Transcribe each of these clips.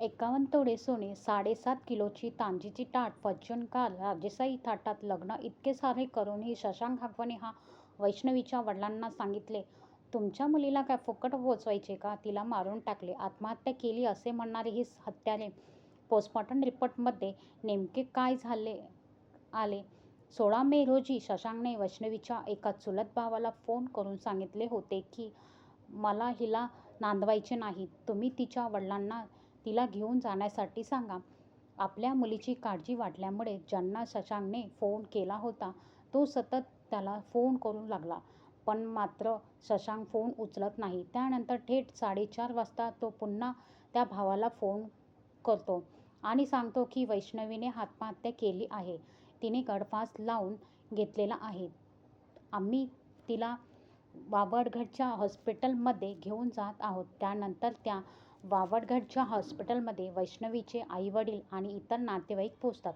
एकावन्न तोळे सोने साडेसात किलोची तांजीची ताट फॉर्च्यून कार राजेसाई थाटात लग्न इतके सारे करूनही शशांक हगवणे हा वैष्णवीच्या वडिलांना सांगितले. तुमच्या मुलीला काय फुकट पोचवायचे का? तिला मारून टाकले. आत्महत्या केली असे म्हणणारे ही हत्यारे पोस्टमॉर्टम रिपोर्टमध्ये नेमके काय झाले आले? सोळा मे रोजी शशांकने वैष्णवीच्या एका चुलत भावाला फोन करून सांगितले होते की मला हिला नांदवायचे नाही. तुम्ही तिच्या वडिलांना तिला घेऊन जाण्यासाठी सांगा. आपल्या मुलीची काळजी वाटल्यामुळे ज्यांना शशांकने फोन केला होता तो सतत त्याला फोन करू लागला. पण मात्र शशांक फोन उचलत नाही. त्यानंतर थेट साडेचार वाजता तो पुन्हा त्या भावाला फोन करतो आणि सांगतो की वैष्णवीने आत्महत्या केली आहे. तिने गडफास लावून घेतलेला आहे. आम्ही तिला वावडघरच्या हॉस्पिटलमध्ये घेऊन जात आहोत. त्यानंतर त्या वावडघरच्या हॉस्पिटलमध्ये वैष्णवीचे आईवडील आणि इतर नातेवाईक पोचतात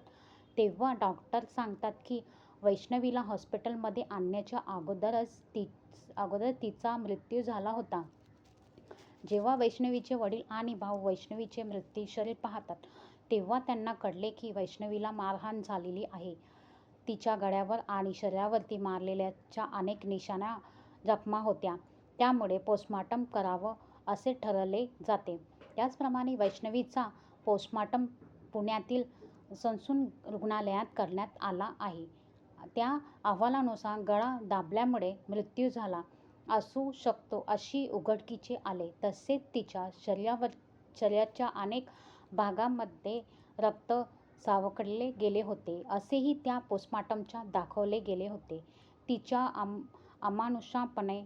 तेव्हा डॉक्टर सांगतात की वैष्णवीला हॉस्पिटलमध्ये आणण्याच्या अगोदरच ती अगोदर तिचा मृत्यू झाला होता. जेव्हा वैष्णवीचे वडील आणि भाऊ वैष्णवीचे मृत्यू शरीर पाहतात तेव्हा त्यांना कळले की वैष्णवीला मारहाण झालेली आहे. तिच्या गळ्यावर आणि शरीरावरती मारलेल्याच्या अनेक निशाणा जखमा होत्या. त्यामुळे पोस्टमॉर्टम करावं असे ठरवले जाते. त्याचप्रमाणे वैष्णवीचा पोस्टमार्टम पुण्यातील ससून रुग्णालयात करण्यात आला आहे. त्या अहवालानुसार गळा दाबल्यामुळे मृत्यू झाला असू शकतो अशी उघडकीचे आले. तसेच तिच्या शरीरावर शरीराच्या अनेक भागांमध्ये रक्त सावकळले गेले होते असेही त्या पोस्टमार्टमच्या दाखवले गेले होते. तिच्या अम अमानुषापणे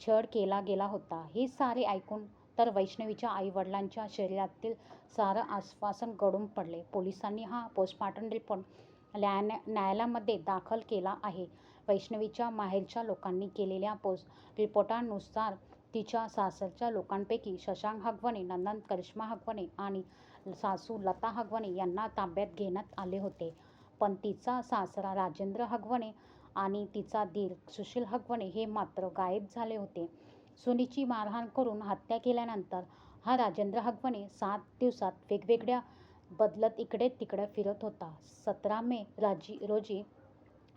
छळ केला गेला होता. हे सारे ऐकून तर वैष्णवीच्या आईवडिलांच्या शरीरातील सारं आश्वासन गळून पडले. पोलिसांनी हा पोस्टमॉर्टम रिपोर्ट न्याया न्यायालयामध्ये दाखल केला आहे. वैष्णवीच्या माहेरच्या लोकांनी केलेल्या पोस्ट रिपोर्टानुसार तिच्या सासरच्या लोकांपैकी शशांक हगवणे नंदन करिश्मा हगवणे आणि सासू लता हगवणे यांना ताब्यात घेण्यात आले होते. पण तिचा सासरा राजेंद्र हगवणे आणि तिचा दीर सुशील हगवणे हे मात्र गायब झाले होते. सुनीची मारहाण करून हत्या केल्यानंतर हा राजेंद्र हगवणे सात दिवसात वेगवेगळ्या बदलत इकडे तिकडे फिरत होता. सतरा मे राजी रोजी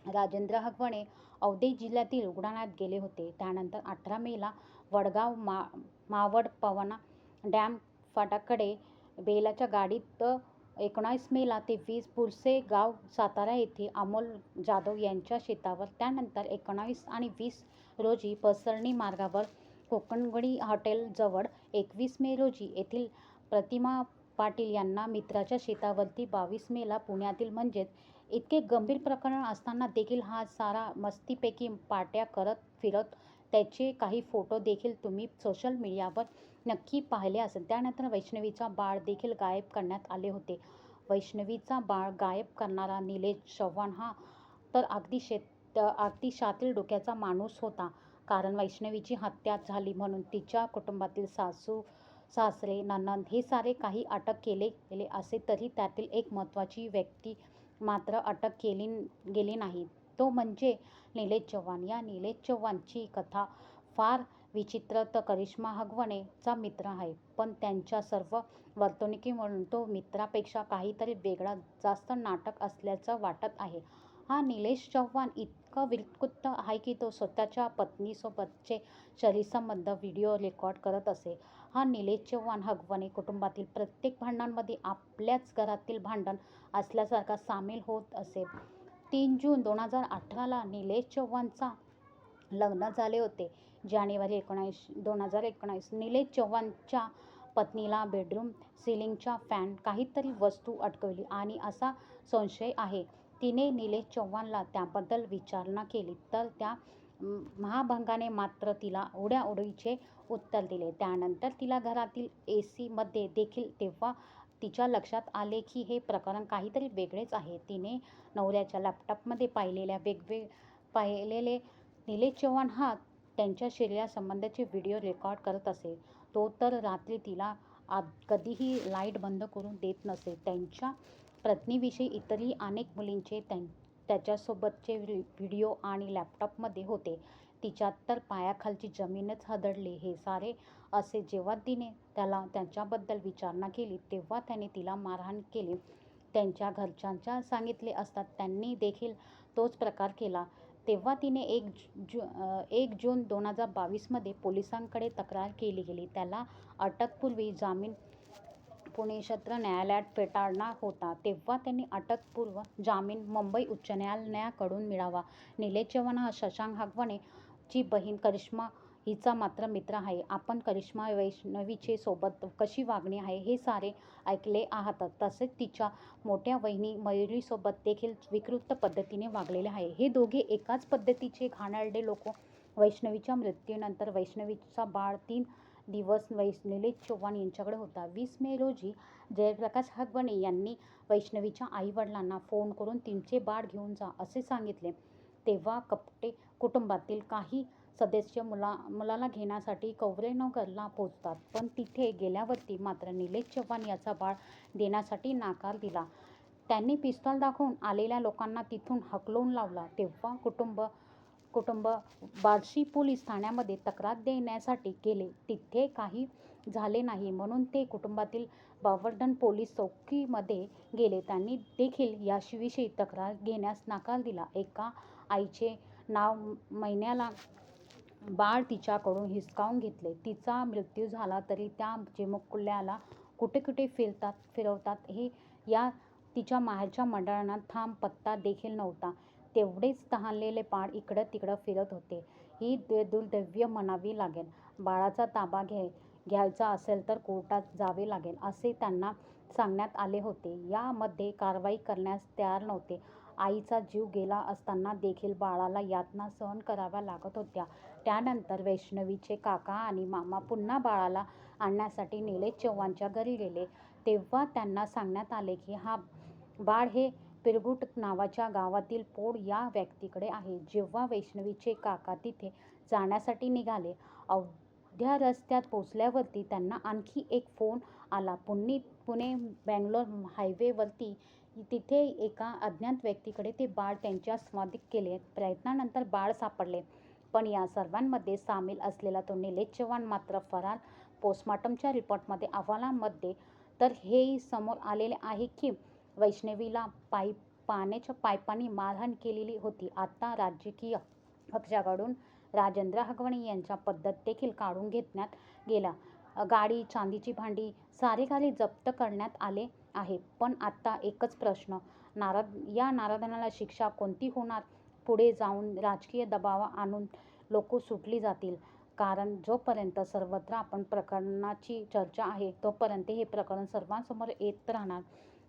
राजेंद्र हगवणे अवधे जिल्ह्यातील रुग्णालयात गेले होते. त्यानंतर अठरा मेला वडगाव मा मावड पवना डॅम फाटाकडे बेलाच्या गाडीत एकोणावीस मेला ते वीस पुरसे गाव सातारा येथे अमोल जाधव यांच्या शेतावर. त्यानंतर एकोणावीस आणि वीस रोजी पसरणी मार्गावर कोकणगडी हॉटेलजवळ एकवीस मे रोजी येथील प्रतिमा पाटील यांना मित्राच्या शेतावरती बावीस मेला पुण्यातील म्हणजेच इतके गंभीर प्रकरण असताना देखील हा सारा मस्तीपैकी पाट्या करत फिरत त्याचे काही फोटो देखील तुम्ही सोशल मीडियावर नक्की पाहिले असेल. त्यानंतर वैष्णवीचा बाळ देखील गायब करण्यात आले होते. वैष्णवीचा बाळ गायब करणारा निलेश चव्हाण हा तर अगदी शेत अगदी शातील डोक्याचा माणूस होता. कारण वैष्णवीची हत्या झाली म्हणून तिच्या कुटुंबातील सासू सासरे ननंद हे सारे काही अटक केले गेले असे तरी त्यातील एक महत्त्वाची व्यक्ती मात्र अटक केली गेली नाही. तो म्हणजे निलेश चव्हाण. या निलेश चव्हाणची कथा फार विचित्र तर करिश्मा हगवणेचा मित्र आहे. पण त्यांच्या सर्व वर्तणुकीवरून तो मित्रापेक्षा काहीतरी वेगळा जास्त नाटक असल्याचं वाटत आहे. हा निलेश चव्हाण इतकं विकृत आहे की तो स्वतःच्या पत्नीसोबतचे शरीरसंबंध व्हिडिओ रेकॉर्ड करत असे. हा निलेश चव्हाण हगवणे कुटुंबातील प्रत्येक भांडणांमध्ये आपल्याच घरातील भांडण असल्यासारखा सामील होत असे. तीन जून दोन हजार अठराला निलेश चव्हाणचा लग्न झाले होते. जानेवारी एकोणावीस दोन हजार एकोणीस निलेश चव्हाणच्या पत्नीला बेडरूम सिलिंगच्या फॅन काहीतरी वस्तू अटकवली आणि असा संशय आहे. तिने निलेश चव्हाणला त्याबद्दल विचारणा केली तर त्या महाभंगाने मात्र तिला उड्याउडीचे उत्तर दिले. त्यानंतर तिला घरातील ए सीमध्ये देखील तेव्हा तिच्या लक्षात आले की हे प्रकरण काहीतरी वेगळेच आहे. तिने नवऱ्याच्या लॅपटॉपमध्ये पाहिलेल्या वेगवेग पाहिलेले निलेश चव्हाण हा त्यांच्या शरीरासंबंधाचे व्हिडिओ रेकॉर्ड करत असे. तो तर रात्री तिला आ कधीही लाइट बंद करून देत नसे. त्यांच्या पत्नीविषयी इतरही अनेक मुलींचे त्यां त्याच्यासोबतचे व्हिडिओ आणि लॅपटॉपमध्ये होते. तिच्यात तर पायाखालची जमीनच हदडली. हे सारे असे जेव्हा तिने त्याला त्यांच्याबद्दल विचारणा केली तेव्हा त्याने तिला मारहाण केली. त्यांच्या घरच्यांच्या सांगितले असता त्यांनी देखील तोच प्रकार केला. तेव्हा तिने एक जू एक जून दोन हजार बावीसमध्ये पोलिसांकडे तक्रार केली गेली. त्याला अटकपूर्वी जामीन पुणे सत्र न्यायालयात फेटाळणार होता तेव्हा त्यांनी अटकपूर्व जामीन मुंबई उच्च न्यायालयाकडून मिळावा. निलेश चव्हाण हा शशांक हागवणे ची बहीण. करिश्मा हिचा मात्र मित्र आहे. आपण करिश्मा वैष्णवीचे सोबत कशी वागणी आहे हे सारे ऐकले आहात. तसेच तिच्या मोठ्या वहिनी मयुरीसोबत देखील विकृत पद्धतीने वागलेले आहे हे दोघे एकाच पद्धतीचे घाणेरडे लोक. वैष्णवीच्या मृत्यूनंतर वैष्णवीचा बाळ तीन दिवस वैस निलेश चव्हाण यांच्याकडे होता. वीस मे रोजी जयप्रकाश हगवणे यांनी वैष्णवीच्या आईवडिलांना फोन करून तिचे बाळ घेऊन जा असे सांगितले. तेव्हा कपटे कुटुंबातील काही सदस्य मुला मुलाला घेण्यासाठी कवरेनगरला पोचतात पण तिथे गेल्यावरती मात्र निलेश चव्हाण याचा बाळ देण्यासाठी नाकार दिला. त्यांनी पिस्तॉल दाखवून आलेल्या लोकांना तिथून हकलून लावला. तेव्हा कुटुंब कुटुंब बार्शी पोलीस ठाण्यामध्ये तक्रार देण्यासाठी गेले. तिथे काही झाले नाही म्हणून ते कुटुंबातील बावरडण पोलीस चौकीमध्ये गेले. त्यांनी देखील याविषयी तक्रार घेण्यास नकार दिला. एका आईचे नाव महिन्याला बाळ तिच्याकडून हिसकावून घेतले. तिचा मृत्यू झाला तरी त्या चिमुकल्याला कुठे कुठे फिरतात फिरवतात हे या तिच्या माहेरच्या मंडळांना थांब पत्ता देखील नव्हता. तेवढेच तहानलेले पाड इकडं तिकडं फिरत होते. ही दुर्दैव्य म्हणावी लागेल. बाळाचा ताबा घे घ्यायचा असेल तर कोर्टात जावे लागेल असे त्यांना सांगण्यात आले होते. यामध्ये कारवाई करण्यास तयार नव्हते. आईचा जीव गेला असताना देखील बाळाला यातना सहन कराव्या लागत होत्या. त्यानंतर वैष्णवीचे काका आणि मामा पुन्हा बाळाला आणण्यासाठी निलेश चव्हाणच्या घरी गेले. तेव्हा त्यांना सांगण्यात आले की हा बाळ हे पिरगुट नावाच्या गावातील पोड या व्यक्तीकडे आहे. जेव्हा वैष्णवीचे काका तिथे जाण्यासाठी निघाले अवध्या रस्त्यात पोचल्यावरती त्यांना आणखी एक फोन आला. पुणे पुणे बँगलोर हायवेवरती तिथे एका अज्ञात व्यक्तीकडे ते बाळ त्यांच्या स्वाधीन केले. प्रयत्नानंतर बाळ सापडले पण या सर्वांमध्ये सामील असलेला तो निलेश चव्हाण मात्र फरार. पोस्टमॉर्टमच्या रिपोर्टमध्ये अहवालामध्ये तर हे समोर आलेले आहे की वैष्णवीला पायी पाण्याच्या पायपांनी मारहाण केलेली होती. आता राजकीय पक्षाकडून राजेंद्र हगवणे यांच्या पद्धत देखील काढून घेतण्यात गेला. गाडी चांदीची भांडी सारे काही जप्त करण्यात आले आहे. पण आता एकच प्रश्न नारद या नारदानाला शिक्षा कोणती होणार? पुढे जाऊन राजकीय दबाव आणून लोक सुटली जातील. कारण जोपर्यंत सर्वत्र आपण प्रकरणाची चर्चा आहे तोपर्यंत हे प्रकरण सर्वांसमोर येत राहणार.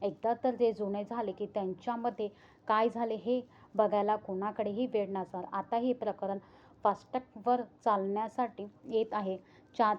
एकदा तर ते जुने झाले की त्यांच्यामध्ये काय झाले हे बघायला कोणाकडेही वेळ नसणार. आता हे प्रकरण फास्टॅगवर चालण्यासाठी येत आहे. चा